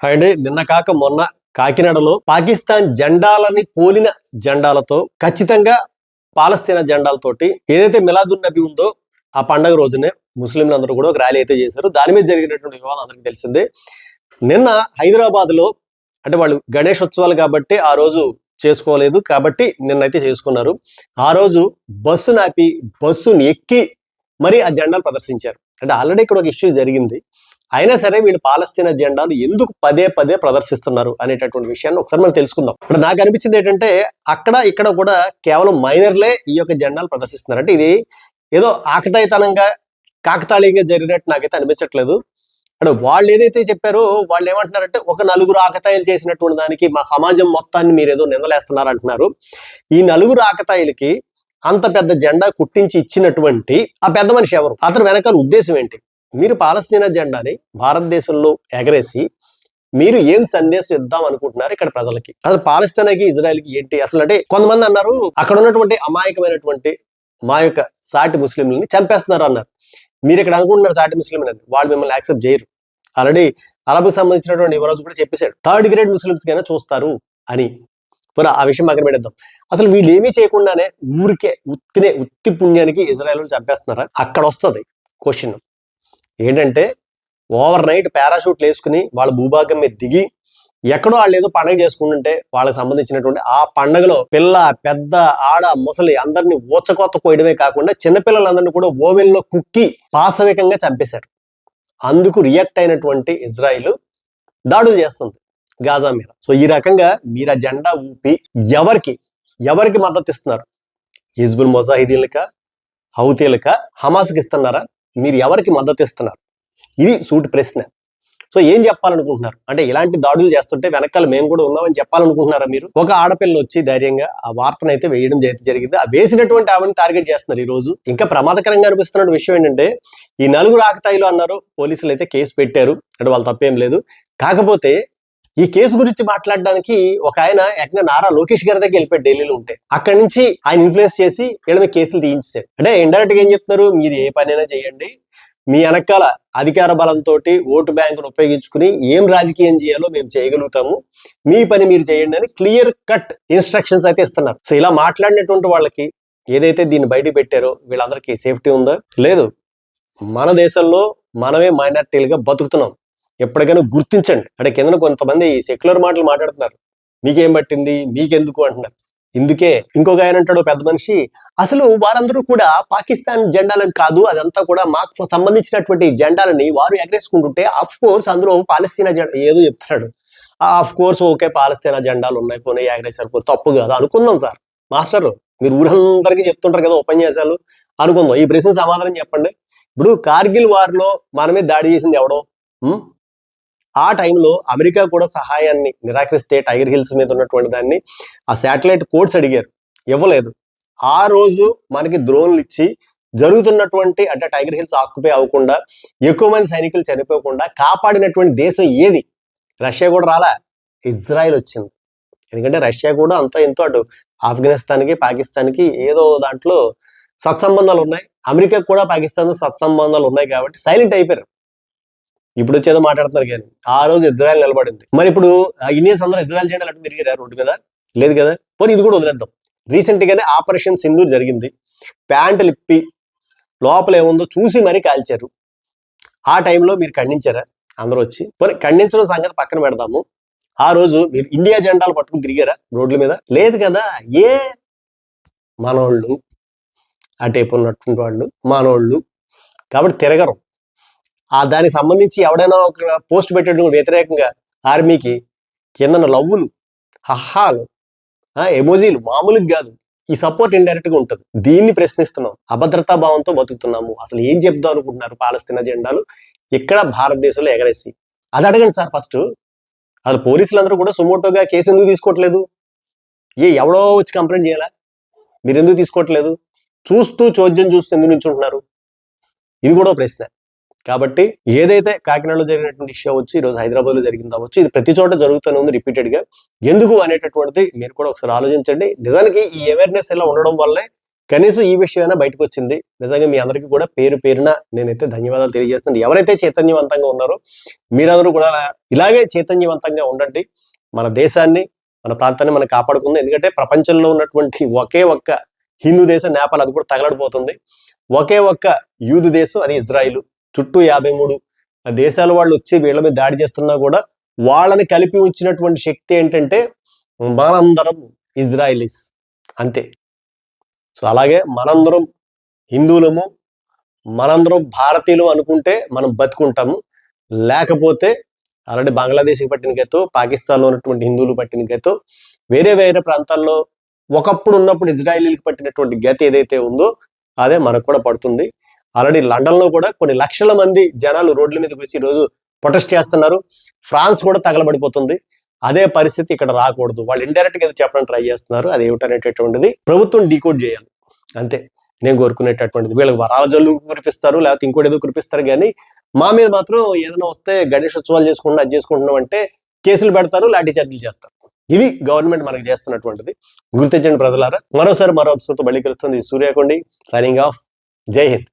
అండి. నిన్న కాక మొన్న కాకినాడలో పాకిస్తాన్ జెండాలని పోలిన జెండాలతో ఖచ్చితంగా పాలస్తీనా జెండాలతోటి ఏదైతే మిలాదున్ నబీ ఉందో ఆ పండగ రోజునే ముస్లింలు అందరూ కూడా ఒక ర్యాలీ అయితే చేశారు. దాని మీద జరిగినటువంటి వివాదం అందరికీ తెలిసిందే. నిన్న హైదరాబాద్లో అంటే వాళ్ళు గణేష్ ఉత్సవాలు కాబట్టి ఆ రోజు చేసుకోలేదు కాబట్టి నిన్నైతే చేసుకున్నారు. ఆ రోజు బస్సు నాపి బస్సుని ఎక్కి మరి ఆ జెండాలు ప్రదర్శించారు. అంటే ఆల్రెడీ ఇక్కడ ఒక ఇష్యూ జరిగింది. అయినా సరే వీళ్ళు పాలస్తీనా జెండాను ఎందుకు పదే పదే ప్రదర్శిస్తున్నారు అనేటటువంటి విషయాన్ని ఒకసారి మనం తెలుసుకుందాం. ఇప్పుడు నాకు అనిపించింది ఏంటంటే అక్కడ ఇక్కడ కూడా కేవలం మైనర్లే ఈ యొక్క జెండాలు ప్రదర్శిస్తున్నారు. అంటే ఇది ఏదో ఆకతాయితనంగా కాకతాళీయంగా జరిగినట్టు నాకైతే అనిపించట్లేదు. అంటే వాళ్ళు ఏదైతే చెప్పారో వాళ్ళు ఏమంటున్నారంటే ఒక నలుగురు ఆకతాయిలు చేసినటువంటి దానికి మా సమాజం మొత్తాన్ని మీరు ఏదో నిందలేస్తున్నారు అంటున్నారు ఈ నలుగురు ఆకతాయిలకి అంత పెద్ద జెండా కుట్టించి ఇచ్చినటువంటి ఆ పెద్ద మనిషి ఎవరు? అతను వెనకాల ఉద్దేశం ఏంటి? మీరు పాలస్తీనా జెండాని భారతదేశంలో ఎగరేసి మీరు ఏం సందేశం ఇద్దాం అనుకుంటున్నారు ఇక్కడ ప్రజలకి? అసలు పాలస్తీనాకి ఇజ్రాయెల్కి ఏంటి? అసలు అంటే కొంతమంది అన్నారు అక్కడ ఉన్నటువంటి అమాయకమైనటువంటి మా యొక్క సాటి ముస్లింలని చంపేస్తున్నారు అన్నారు. మీరు ఇక్కడ అనుకుంటున్నారు సాటి ముస్లిం అని వాళ్ళు మిమ్మల్ని యాక్సెప్ట్ చేయరు. ఆల్రెడీ అరబ్కి సంబంధించినటువంటి యువరాజు కూడా చెప్పేశాడు థర్డ్ గ్రేడ్ ముస్లిమ్స్ కైనా చూస్తారు అని. పురా ఆ విషయం పక్కన పెడదాం అసలు వీళ్ళు ఏమీ చేయకుండానే ఊరికే ఉత్తినే ఉత్తి పుణ్యానికి ఇజ్రాయెల్ చంపేస్తున్నారా? అక్కడ వస్తుంది క్వశ్చన్. ఏంటంటే ఓవర్ నైట్ పారాషూట్లు వేసుకుని వాళ్ళ భూభాగం మీద దిగి ఎక్కడో వాళ్ళు ఏదో పండగ చేసుకుంటుంటే వాళ్ళకి సంబంధించినటువంటి ఆ పండగలో పిల్ల పెద్ద ఆడ ముసలి అందరిని ఊచకోత కోయడమే కాకుండా చిన్నపిల్లలందరినీ కూడా ఓవెన్లో కుక్కి పాశవికంగా చంపేశారు. అందుకు రియాక్ట్ అయినటువంటి ఇజ్రాయిల్ దాడులు చేస్తుంది గాజా మీద. సో ఈ రకంగా మీరు ఆ జెండా ఊపి ఎవరికి ఎవరికి మద్దతు ఇస్తున్నారు? హిజ్బుల్ మొజాహిదీన్లక హౌతీలక హమాస్కి ఇస్తున్నారా? మీరు ఎవరికి మద్దతు ఇస్తున్నారు? ఇది సూటి ప్రశ్న. సో ఏం చెప్పాలనుకుంటున్నారు? అంటే ఇలాంటి దాడులు చేస్తుంటే వెనకాల మేము కూడా ఉన్నామని చెప్పాలనుకుంటున్నారా మీరు? ఒక ఆడపిల్ల వచ్చి ధైర్యంగా ఆ వార్తను అయితే వేయడం జరిగింది. ఆ వేసినటువంటి ఆమెను టార్గెట్ చేస్తున్నారు ఈ రోజు ఇంకా ప్రమాదకరంగా అనిపిస్తున్న విషయం ఏంటంటే ఈ నలుగురు ఆకతాయిలు అన్నారు. పోలీసులు అయితే కేసు పెట్టారు. అంటే వాళ్ళు తప్పేం లేదు. కాకపోతే ఈ కేసు గురించి మాట్లాడడానికి ఒక ఆయన ఏకంగా నారా లోకేష్ గారి దగ్గర వెళ్ళిపోయి ఢిల్లీలో ఉంటే. అక్కడి నుంచి ఆయన ఇన్ఫ్లుయెన్స్ చేసి వీళ్ళ మీద కేసులు తీయించారు అంటే ఇండైరెక్ట్గా ఏం చెప్తున్నారు? మీరు ఏ పనైనా చేయండి. మీ వెనకాల అధికార బలంతో ఓటు బ్యాంకును ఉపయోగించుకుని ఏం రాజకీయం చేయాలో మేము చేయగలుగుతాము. మీ పని మీరు చేయండి అని క్లియర్ కట్ ఇన్స్ట్రక్షన్స్ అయితే ఇస్తున్నారు. సో ఇలా మాట్లాడినటువంటి వాళ్ళకి ఏదైతే దీన్ని బయట పెట్టారో వీళ్ళందరికీ సేఫ్టీ ఉందా? లేదు. మన దేశంలో మనమే మైనార్టీలుగా బతుకుతున్నాం. ఎప్పటికైనా గుర్తించండి. అంటే కింద కొంతమంది సెక్యులర్ మాటలు మాట్లాడుతున్నారు. మీకేం పట్టింది? మీకెందుకు అంటున్నారు. ఇందుకే ఇంకొక ఆయన అంటాడు పెద్ద మనిషి అసలు వారందరూ కూడా పాకిస్తాన్ జెండాలను కాదు అదంతా కూడా మాకు సంబంధించినటువంటి జెండాలని వారు ఎగరేసుకుంటుంటే అఫ్ కోర్స్ అందులో పాలస్తీనా జెండా ఏదో చెప్తున్నాడు. ఆఫ్ కోర్స్ ఓకే పాలస్తీనా జెండాలు ఉన్నాయి పోనీ ఎగరేసారు తప్పు కాదు అనుకుందాం సార్. మాస్టర్ మీరు ఊరందరికీ చెప్తుంటారు కదా ఉపన్యాసాలు. అనుకుందాం ఈ ప్రశ్న సమాధానం చెప్పండి. ఇప్పుడు కార్గిల్ వార్లో మనమే దాడి చేసింది ఎవడో? ఆ టైంలో అమెరికా కూడా సహాయాన్ని నిరాకరిస్తే టైగర్ హిల్స్ మీద ఉన్నటువంటి దాన్ని ఆ శాటిలైట్ కోడ్స్ అడిగారు. ఇవ్వలేదు. ఆ రోజు మనకి డ్రోన్లు ఇచ్చి జరుగుతున్నటువంటి అంటే టైగర్ హిల్స్ ఆక్యుపై అవ్వకుండా ఎక్కువ మంది సైనికులు చనిపోకుండా కాపాడినటువంటి దేశం ఏది? రష్యా కూడా రాలా? ఇజ్రాయెల్ వచ్చింది. ఎందుకంటే రష్యా కూడా అంత ఎంతో అటు ఆఫ్ఘనిస్తాన్కి పాకిస్తాన్కి ఏదో దాంట్లో సత్సంబంధాలు ఉన్నాయి. అమెరికా కూడా పాకిస్తాన్ సత్సంబంధాలు ఉన్నాయి కాబట్టి సైలెంట్ అయిపోయారు. ఇప్పుడు వచ్చేదో మాట్లాడుతున్నారు కానీ ఆ రోజు ఇజ్రాయల్ నిలబడింది. మరి ఇప్పుడు ఆ ఇండియన్స్ అందరూ ఇజ్రాయల్ చేయడం అటు తిరిగారు రోడ్డు మీద? లేదు కదా? పోనీ ఇది కూడా వదిలేద్దాం. రీసెంట్ గానే ఆపరేషన్ సింధూర్ జరిగింది. ప్యాంటులు ఇప్పి లోపల ఏముందో చూసి మరీ కాల్చారు. ఆ టైంలో మీరు ఖండించారా? అందరూ వచ్చి. పోనీ ఖండించడం సంగతి పక్కన పెడదాము. ఆ రోజు మీరు ఇండియా జెండాలు పట్టుకుని తిరిగారా రోడ్ల మీద? లేదు కదా? ఏ మనోళ్ళు అటేపు ఉన్నటువంటి వాళ్ళు మనోళ్ళు. కాబట్టి తిరగరు. ఆ దానికి సంబంధించి ఎవడైనా ఒక పోస్ట్ పెట్టడం వ్యతిరేకంగా ఆర్మీకి కిందన లవ్వులు హహాలు ఎమోజీలు మామూలుగా కాదు. ఈ సపోర్ట్ ఇండైరెక్ట్గా ఉంటుంది. దీన్ని ప్రశ్నిస్తున్నాం. అభద్రతా భావంతో బతుకుతున్నాము. అసలు ఏం చెప్దాం అనుకుంటున్నారు పాలస్తీనా జెండాలు ఇక్కడ భారతదేశంలో ఎగరేసి? అది అడగండి సార్ ఫస్ట్. అసలు పోలీసులందరూ కూడా సుమోటోగా కేసు ఎందుకు తీసుకోవట్లేదు? ఏ ఎవడో వచ్చి కంప్లైంట్ చేయాలా? మీరు ఎందుకు తీసుకోవట్లేదు? చూస్తూ చోద్యం చూస్తూ ఎందుకు నుంచుంటున్నారు ఇది కూడా ప్రశ్న. కాబట్టి ఏదైతే కాకినాడలో జరిగినటువంటి ఇష్యూ వచ్చి ఈ రోజు హైదరాబాద్లో జరిగింది అవ్వచ్చు ఇది ప్రతి చోట జరుగుతూనే ఉంది రిపీటెడ్గా ఎందుకు అనేటటువంటిది మీరు కూడా ఒకసారి ఆలోచించండి. నిజానికి ఈ అవేర్నెస్ ఇలా ఉండడం వల్లే కనీసం ఈ విషయమైనా బయటకు వచ్చింది. నిజంగా మీ అందరికీ కూడా పేరు పేరున నేనైతే ధన్యవాదాలు తెలియజేస్తున్నాను. ఎవరైతే చైతన్యవంతంగా ఉన్నారో మీరందరూ కూడా ఇలాగే చైతన్యవంతంగా ఉండండి. మన దేశాన్ని మన ప్రాంతాన్ని మనం కాపాడుకుందాం. ఎందుకంటే ప్రపంచంలో ఉన్నటువంటి ఒకే ఒక్క హిందూ దేశం నేపాల్ అది కూడా తగలడిపోతుంది. ఒకే ఒక్క యూదు దేశం అది ఇజ్రాయిల్. చుట్టూ యాభై మూడు దేశాల వాళ్ళు వచ్చి వీళ్ళ మీద దాడి చేస్తున్నా కూడా వాళ్ళని కలిపి ఉంచినటువంటి శక్తి ఏంటంటే మనందరం ఇజ్రాయిలీస్. అంతే. సో అలాగే మనందరం హిందువులము మనందరం భారతీయులు అనుకుంటే మనం బతుకుంటాము. లేకపోతే ఆల్రెడీ బంగ్లాదేశ్కి పట్టిన గతో పాకిస్తాన్లో ఉన్నటువంటి హిందువులు పట్టిన గతో వేరే వేరే ప్రాంతాల్లో ఒకప్పుడు ఉన్నప్పుడు ఇజ్రాయిలీలకు పట్టినటువంటి గతి ఏదైతే ఉందో అదే మనకు కూడా పడుతుంది. ఆల్రెడీ లండన్లో కూడా కొన్ని లక్షల మంది జనాలు రోడ్ల మీదకి వచ్చి ఈరోజు ప్రొటెస్ట్ చేస్తున్నారు. ఫ్రాన్స్ కూడా తగలబడిపోతుంది. అదే పరిస్థితి ఇక్కడ రాకూడదు. వాళ్ళు ఇండైరెక్ట్గా ఏదో చెప్పడానికి ట్రై చేస్తున్నారు. అది ఏమిటనేటటువంటిది ప్రభుత్వం డీకోడ్ చేయాలి. అంతే. నేను కోరుకునేటటువంటిది. వీళ్ళకి వరాల జల్లు కురిపిస్తారు లేకపోతే ఇంకోటి ఏదో కురిపిస్తారు కానీ మా మీద మాత్రం ఏదైనా వస్తే గణేష్ ఉత్సవాలు చేసుకుంటున్నా అది చేసుకుంటున్నాం అంటే కేసులు పెడతారు లాఠీ చార్జీలు చేస్తారు. ఇది గవర్నమెంట్ మనకు చేస్తున్నటువంటిది. గుర్తించండి ప్రజలారా. మరోసారి మరో అంశంతో మళ్ళీ కలుస్తుంది సూర్యకొండి సైనింగ్ ఆఫ్. జై హింద్.